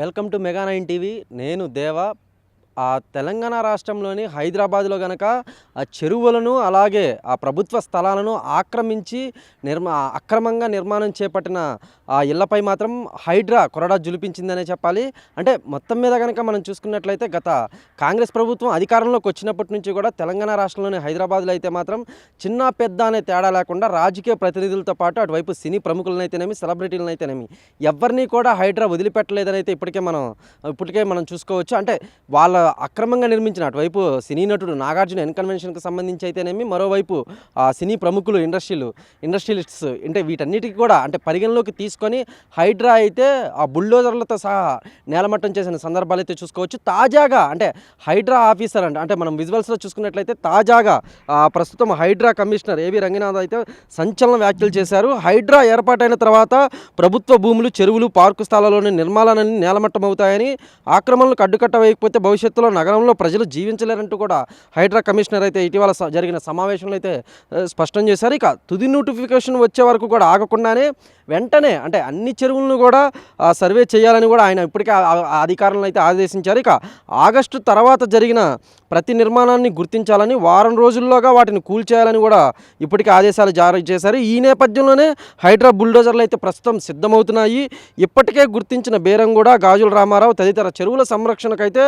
Welcome to mega nine TV. నేను దేవా. ఆ తెలంగాణ రాష్ట్రంలోని హైదరాబాద్లో గనక ఆ చెరువులను అలాగే ఆ ప్రభుత్వ స్థలాలను ఆక్రమించి నిర్మా అక్రమంగా నిర్మాణం చేపట్టిన ఆ ఇళ్ళపై మాత్రం హైడ్రా కొరడా జులిపించిందనే చెప్పాలి. అంటే మొత్తం మీద కనుక మనం చూసుకున్నట్లయితే గత కాంగ్రెస్ ప్రభుత్వం అధికారంలోకి వచ్చినప్పటి నుంచి కూడా తెలంగాణ రాష్ట్రంలోని హైదరాబాద్లో అయితే మాత్రం చిన్న పెద్ద అనే తేడా లేకుండా రాజకీయ ప్రతినిధులతో పాటు అటువైపు సినీ ప్రముఖులనైతేనేమి సెలబ్రిటీలనైతేనేమి ఎవరిని కూడా హైడ్రా వదిలిపెట్టలేదని అయితే ఇప్పటికే మనం ఇప్పటికే మనం చూసుకోవచ్చు. అంటే వాళ్ళ అక్రమంగా నిర్మించిన అటువైపు సినీ నటుడు నాగార్జున ఎన్కన్వెన్షన్కి సంబంధించి అయితేనేమి మరోవైపు ఆ సినీ ప్రముఖులు ఇండస్ట్రీలు ఇండస్ట్రియలిస్ట్స్ అంటే వీటన్నిటికీ కూడా అంటే పరిగణలోకి తీసుకొని హైడ్రా అయితే ఆ బుల్డోజర్లతో సహా నేలమట్టం చేసిన సందర్భాలు అయితే చూసుకోవచ్చు. తాజాగా అంటే హైడ్రా ఆఫీసర్ అంటే అంటే మనం విజువల్స్లో చూసుకున్నట్లయితే తాజాగా ప్రస్తుతం హైడ్రా కమిషనర్ ఏవి రంగనాథ్ అయితే సంచలన వ్యాఖ్యలు చేశారు. హైడ్రా ఏర్పాటైన తర్వాత ప్రభుత్వ భూములు చెరువులు పార్కు స్థలాల్లోని నిర్మాణాలన్నీ నేలమట్టం అవుతాయని ఆక్రమణలకు అడ్డుకట్ట వేయకపోతే భవిష్యత్తులో నగరంలో ప్రజలు జీవించలేరంటూ కూడా హైడ్రా కమిషనర్ అయితే ఇటీవల జరిగిన సమావేశంలో అయితే స్పష్టం చేశారు. ఇక తుది నోటిఫికేషన్ వచ్చే వరకు కూడా ఆగకుండానే వెంటనే అంటే అన్ని చెరువులను కూడా సర్వే చేయాలని కూడా ఆయన ఇప్పటికే ఆ- అధికారులను అయితే ఆదేశించారు. ఇక ఆగస్టు తర్వాత జరిగిన ప్రతి నిర్మాణాన్ని గుర్తించాలని వారం రోజుల్లోగా వాటిని కూల్చేయాలని కూడా ఇప్పటికే ఆదేశాలు జారీ చేశారు. ఈ నేపథ్యంలోనే హైడ్రా బుల్డోజర్లు అయితే ప్రస్తుతం సిద్ధమవుతున్నాయి. ఇప్పటికే గుర్తించిన బేరం కూడా గాజుల రామారావు తదితర చెరువుల సంరక్షణకైతే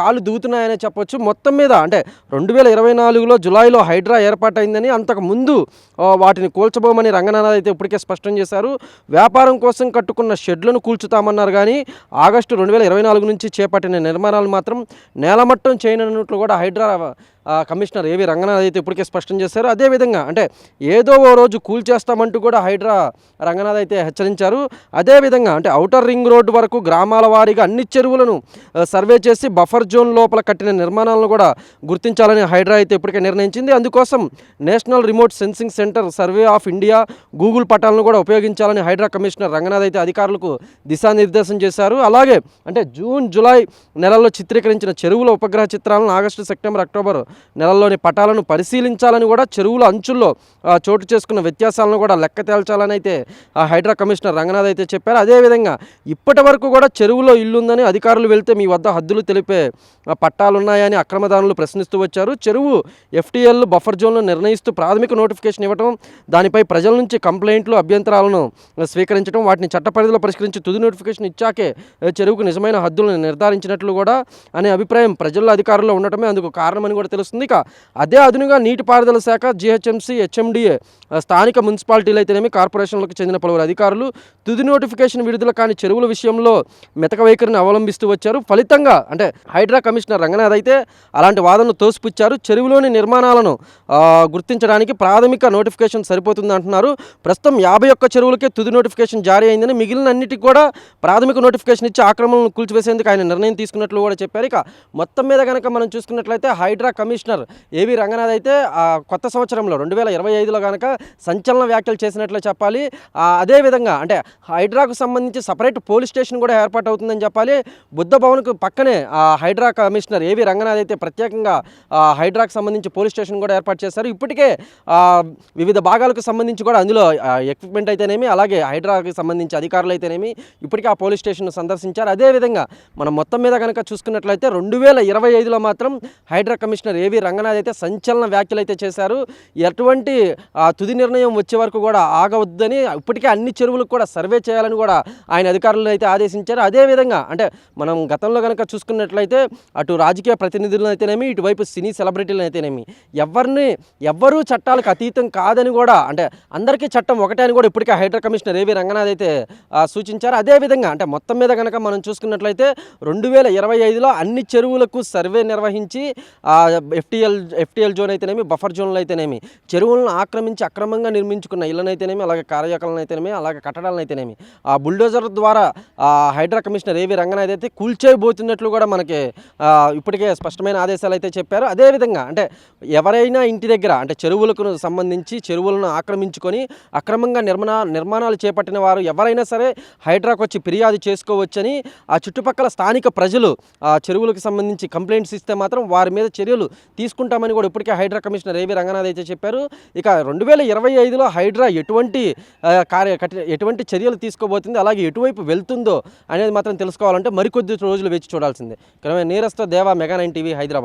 కాలు దూతున్నాయనే చెప్పొచ్చు. మొత్తం మీద అంటే రెండు వేల ఇరవై నాలుగులో జులైలో హైడ్రా ఏర్పాటైందని అంతకు ముందు వాటిని కూల్చబోమని రంగనాథ్ అయితే ఇప్పటికే స్పష్టం చేశారు. వ్యాపారం కోసం కట్టుకున్న షెడ్లను కూల్చుతామన్నారు కానీ ఆగస్టు రెండు వేల ఇరవై నాలుగు నుంచి చేపట్టిన నిర్మాణాలు మాత్రం నేలమట్టం చేయనున్నట్లు కూడా హైడ్రా కమిషనర్ ఏవి రంగనాథ్ అయితే ఇప్పటికే స్పష్టం చేశారు. అదేవిధంగా అంటే ఏదో ఓ రోజు కూల్చేస్తామంటూ కూడా హైడ్రా రంగనాథ్ అయితే హెచ్చరించారు. అదేవిధంగా అంటే ఔటర్ రింగ్ రోడ్డు వరకు గ్రామాల వారీగా అన్ని చెరువులను సర్వే చేసి బఫర్ జోన్ లోపల కట్టిన నిర్మాణాలను కూడా గుర్తించాలని హైడ్రా అయితే ఇప్పటికే నిర్ణయించింది. అందుకోసం national remote sensing centre survey of India Google పటాలను కూడా ఉపయోగించాలని హైడ్రా కమిషనర్ రంగనాథ్ అయితే అధికారులకు దిశానిర్దేశం చేశారు. అలాగే అంటే జూన్ జూలై నెలల్లో చిత్రీకరించిన చెరువుల ఉపగ్రహ చిత్రాలను ఆగస్టు సెప్టెంబర్ అక్టోబర్ నెలల్లోని పటాలను పరిశీలించాలని కూడా చెరువుల అంచుల్లో చోటు చేసుకున్న వ్యత్యాసాలను కూడా లెక్క తేల్చాలని అయితే ఆ హైడ్రా కమిషనర్ రంగనాథ్ అయితే చెప్పారు. అదేవిధంగా ఇప్పటి వరకు కూడా చెరువులో ఇల్లుందని అధికారులు వెళ్తే మీ వద్ద హద్దులు తెలిపే పట్టాలున్నాయని అక్రమదారులు ప్రశ్నిస్తూ వచ్చారు. చెరువు ఎఫ్టీఎల్ బఫర్ జోన్లు నిర్ణయిస్తూ ప్రాథమిక నోటిఫికేషన్ ఇవ్వడం దానిపై ప్రజల నుంచి కంప్లైంట్లు అభ్యంతరాలను స్వీకరించడం వాటిని చట్ట పరిధిలో పరిష్కరించి తుది నోటిఫికేషన్ ఇచ్చాకే చెరువుకు నిజమైన హద్దులను నిర్ధారించినట్లు కూడా అనే అభిప్రాయం ప్రజల అధికారుల్లో ఉండటమే అందుకు కారణమని కూడా తెలుసు తెలుస్తుంది ఇక అదే అదునుగా నీటిపారుదల శాఖ జిహెచ్ఎంసీ హెచ్ఎండిఏ స్థానిక మున్సిపాలిటీలు అయితేనేమి కార్పొరేషన్లకు చెందిన పలువురు అధికారులు తుది నోటిఫికేషన్ విడుదల కాని చెరువుల విషయంలో మెతక వైఖరిని అవలంబిస్తూ వచ్చారు. ఫలితంగా అంటే హైడ్రా కమిషనర్ రంగనాథ్ అయితే అలాంటి వాదనలు తోసిపుచ్చారు. చెరువులోని నిర్మాణాలను గుర్తించడానికి ప్రాథమిక నోటిఫికేషన్ సరిపోతుంది అంటున్నారు. ప్రస్తుతం యాభై ఒక్క చెరువులకే తుది నోటిఫికేషన్ జారీ అయిందని మిగిలిన అన్నిటికి కూడా ప్రాథమిక నోటిఫికేషన్ ఇచ్చి ఆక్రమణలను కూల్చివేసేందుకు ఆయన నిర్ణయం తీసుకున్నట్లు కూడా చెప్పారు. ఇక మొత్తం మీద కనుక మనం చూసుకున్నట్లయితే హైడ్రా కమిషన్ కమిషనర్ ఏవి రంగనాథ్ అయితే ఆ కొత్త సంవత్సరంలో రెండు వేల ఇరవై ఐదులో కనుక సంచలన వ్యాఖ్యలు చేసినట్లు చెప్పాలి. అదేవిధంగా అంటే హైడ్రాకు సంబంధించి సపరేట్ పోలీస్ స్టేషన్ కూడా ఏర్పాటు అవుతుందని చెప్పాలి. బుద్ధ భవన్కు పక్కనే ఆ హైడ్రా కమిషనర్ ఏవి రంగనాథ్ అయితే ప్రత్యేకంగా ఆ, హైడ్రాకు సంబంధించి పోలీస్ స్టేషన్ కూడా ఏర్పాటు చేశారు. ఇప్పటికే వివిధ భాగాలకు సంబంధించి కూడా అందులో ఎక్విప్మెంట్ అయితేనేమి అలాగే హైడ్రాకి సంబంధించి అధికారులు అయితేనేమి ఇప్పటికే ఆ పోలీస్ స్టేషన్ సందర్శించారు. అదేవిధంగా మనం మొత్తం మీద కనుక చూసుకున్నట్లయితే రెండు వేల ఇరవై ఐదులో మాత్రం హైడ్రా కమిషనర్ ఏవి రంగనాథ్ అయితే సంచలన వ్యాఖ్యలు అయితే చేశారు. ఎటువంటి ఆ, తుది నిర్ణయం వచ్చే వరకు కూడా ఆగవద్దని ఇప్పటికే అన్ని చెరువులకు కూడా సర్వే చేయాలని కూడా ఆయన అధికారులను అయితే ఆదేశించారు. అదేవిధంగా అంటే మనం గతంలో కనుక చూసుకున్నట్లయితే అటు రాజకీయ ప్రతినిధులను అయితేనేమి ఇటువైపు సినీ సెలబ్రిటీలను అయితేనేమి ఎవరిని ఎవ్వరూ చట్టాలకు అతీతం కాదని కూడా అంటే అందరికీ చట్టం ఒకటే అని కూడా ఇప్పటికే హైడ్రా కమిషనర్ ఏవి రంగనాథ్ అయితే సూచించారు. అదేవిధంగా అంటే మొత్తం మీద కనుక మనం చూసుకున్నట్లయితే రెండు వేల ఇరవై ఐదులో అన్ని చెరువులకు సర్వే నిర్వహించి ఎఫ్టీఎల్ ఎఫ్టీఎల్ జోన్ అయితేనేమి బఫర్ జోన్లు అయితేనేమి చెరువులను ఆక్రమించి అక్రమంగా నిర్మించుకున్న ఇళ్ళనైతేనేమి అలాగే కార్యకలను అయితేనేమి అలాగే కట్టడాలను అయితేనేమి ఆ బుల్డోజర్ ద్వారా హైడ్రా కమిషనర్ ఏవి రంగనాథ్ అయితే కూల్చేయబోతున్నట్లు కూడా మనకి ఇప్పటికే స్పష్టమైన ఆదేశాలు అయితే చెప్పారు అదేవిధంగా అంటే ఎవరైనా ఇంటి దగ్గర అంటే చెరువులకు సంబంధించి చెరువులను ఆక్రమించుకొని అక్రమంగా నిర్మాణ నిర్మాణాలు చేపట్టిన వారు ఎవరైనా సరే హైడ్రాకు వచ్చి ఫిర్యాదు చేసుకోవచ్చని ఆ చుట్టుపక్కల స్థానిక ప్రజలు ఆ చెరువులకు సంబంధించి కంప్లైంట్స్ ఇస్తే మాత్రం వారి మీద చర్యలు తీసుకుంటామని కూడా ఇప్పటికే హైడ్రా కమిషనర్ ఏవి రంగనాథ్ అయితే చెప్పారు. ఇక రెండు వేల ఇరవై ఐదులో హైడ్రా ఎటువంటి కార్య ఎటువంటి చర్యలు తీసుకోబోతుంది అలాగే ఎటువైపు వెళ్తుందో అనేది మాత్రం తెలుసుకోవాలంటే మరికొద్ది రోజులు వేచి చూడాల్సిందే. కానీ నీరస్తో దేవా మెగా నైన్ టీవీ హైదరాబాద్.